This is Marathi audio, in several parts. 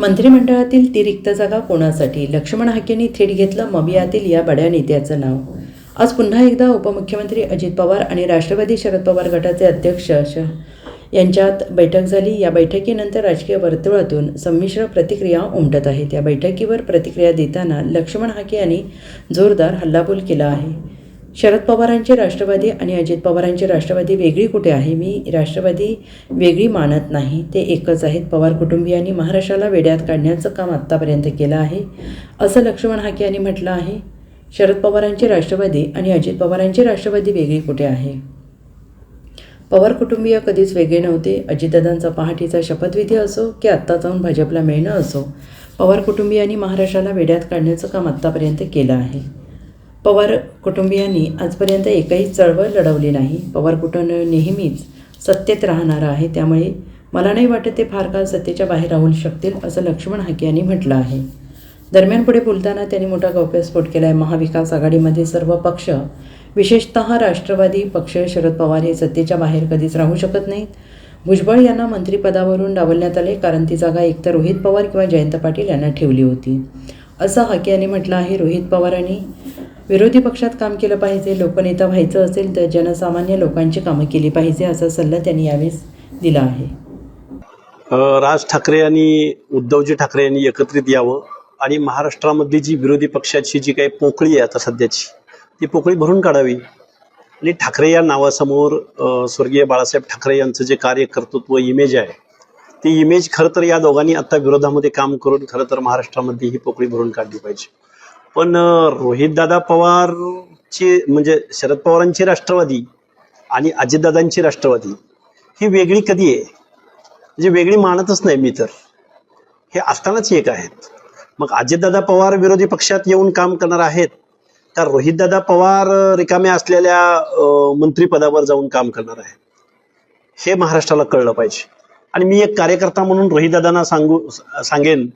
मंत्रिमंडळातील ती रिक्त जागा कोणासाठी? लक्ष्मण हाकेंनी थेट घेतलं मबियातील या बड्या नेत्याचं नाव. आज पुन्हा एकदा उपमुख्यमंत्री अजित पवार आणि राष्ट्रवादी शरद पवार गटाचे अध्यक्ष श. यांच्यात बैठक झाली. या बैठकीनंतर राजकीय वर्तुळातून संमिश्र प्रतिक्रिया उमटत आहेत या बैठकीवर प्रतिक्रिया देताना लक्ष्मण हाके यांनी जोरदार हल्लाबोल केला आहे. शरद पवारांची राष्ट्रवादी आणि अजित पवारांची राष्ट्रवादी वेगळी कुठे आहे? मी राष्ट्रवादी वेगळी मानत नाही. ते एकच आहेत. पवार कुटुंबियांनी महाराष्ट्राला वेड्यात काढण्याचं काम आत्तापर्यंत केलं आहे. असं लक्ष्मण हाके यांनी म्हटलं आहे. शरद पवारांची राष्ट्रवादी आणि अजित पवारांची राष्ट्रवादी वेगळी कुठे आहे? पवार कुटुंबीय कधीच वेगळे नव्हते. अजितदादांचा पहाटेचा शपथविधी असो की आत्ता जाऊन भाजपला मिळणं असो पवार कुटुंबियांनी महाराष्ट्राला वेड्यात काढण्याचं काम आत्तापर्यंत केलं आहे. पवार कुटुंबियांनी आजपर्यंत एकही चळवळ लढवली नाही. पवार कुटुंब नेहमीच सत्तेत राहणारं आहे. त्यामुळे मला नाही वाटत ते फार काळ सत्तेच्या बाहेर राहू शकतील असं लक्ष्मण हाके यांनी म्हटलं आहे. दरम्यान पुढे बोलताना त्यांनी मोठा गौप्यस्फोट केला आहे महाविकास आघाडीमध्ये सर्व पक्ष विशेषतः राष्ट्रवादी पक्ष शरद पवार हे सत्तेच्या बाहेर कधीच राहू शकत नाहीत. भुजबळ यांना मंत्रिपदावरून डावलण्यात आले कारण ती जागा एकतर रोहित पवार किंवा जयंत पाटील यांना ठेवली होती. असं हाके यांनी म्हटलं आहे. रोहित पवारांनी विरोधी पक्षात काम केलं पाहिजे लोकनेता व्हायचं असेल तर जनसामान्य लोकांची कामं केली पाहिजे असा सल्ला त्यांनी यावेळेस दिला आहे. राज ठाकरे आणि उद्धवजी ठाकरे यांनी एकत्रित यावं आणि महाराष्ट्रामध्ये जी विरोधी पक्षाची जी काही पोकळी आहे आता सध्याची ती पोकळी भरून काढावी. आणि ठाकरे या नावासमोर स्वर्गीय बाळासाहेब ठाकरे यांचं जे कार्यकर्तृत्व इमेज आहे ती इमेज खरं तर या दोघांनी आता विरोधामध्ये काम करून खरं तर महाराष्ट्रामध्ये ही पोकळी भरून काढली पाहिजे. पण रोहितदादा पवारची म्हणजे शरद पवारांची राष्ट्रवादी आणि अजितदादांची राष्ट्रवादी ही वेगळी कधी आहे? म्हणजे वेगळी मानतच नाही मी तर. हे असतानाच एक आहेत. मग अजितदादा पवार विरोधी पक्षात येऊन काम करणार आहेत तर रोहितदादा पवार रिकाम्या असलेल्या मंत्रीपदावर मंत्रिपदावर जाऊन काम करणार आहे हे महाराष्ट्राला कळलं पाहिजे. आणि मी एक कार्यकर्ता म्हणून रोहितदादांना सांगू सांगेन.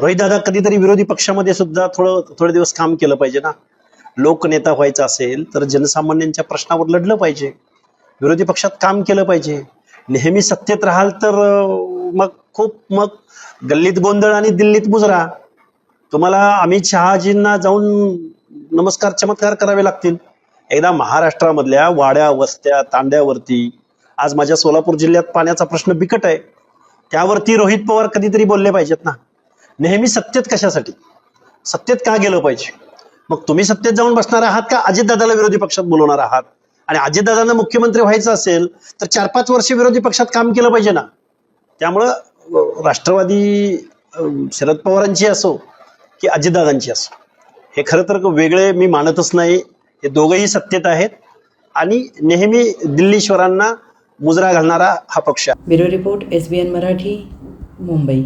रोहितदादा कधीतरी विरोधी पक्षामध्ये सुद्धा थोडं थोडे दिवस काम केलं पाहिजे ना? लोकनेता व्हायचा असेल तर जनसामान्यांच्या प्रश्नावर लढलं पाहिजे. विरोधी पक्षात काम केलं पाहिजे. नेहमी सत्तेत राहाल तर मग खूप मग गल्लीत गोंधळ आणि दिल्लीत मुजरा. तुम्हाला अमित शहाजींना जाऊन नमस्कार चमत्कार करावे लागतील. एकदा महाराष्ट्रामधल्या वाड्या वस्त्या तांड्यावरती आज माझ्या सोलापूर जिल्ह्यात पाण्याचा प्रश्न बिकट आहे. त्यावरती रोहित पवार कधीतरी बोलले पाहिजेत ना? नेहमी सत्तेत कशासाठी? सत्तेत का गेलं पाहिजे? मग तुम्ही सत्तेत जाऊन बसणार आहात का अजितदादाला विरोधी पक्षात बोलवणार आहात? आणि अजितदादांना मुख्यमंत्री व्हायचं असेल तर चार पाच वर्ष विरोधी पक्षात काम केलं पाहिजे ना? त्यामुळं राष्ट्रवादी शरद पवारांची असो की अजितदादांची असो. हे खरं तर वेगळे मी मानतच नाही. हे दोघंही सत्तेत आहेत. आणि नेहमी दिल्लीश्वरांना मुजरा घालणारा हा पक्ष आहे. Bureau report S B N Marathi Mumbai.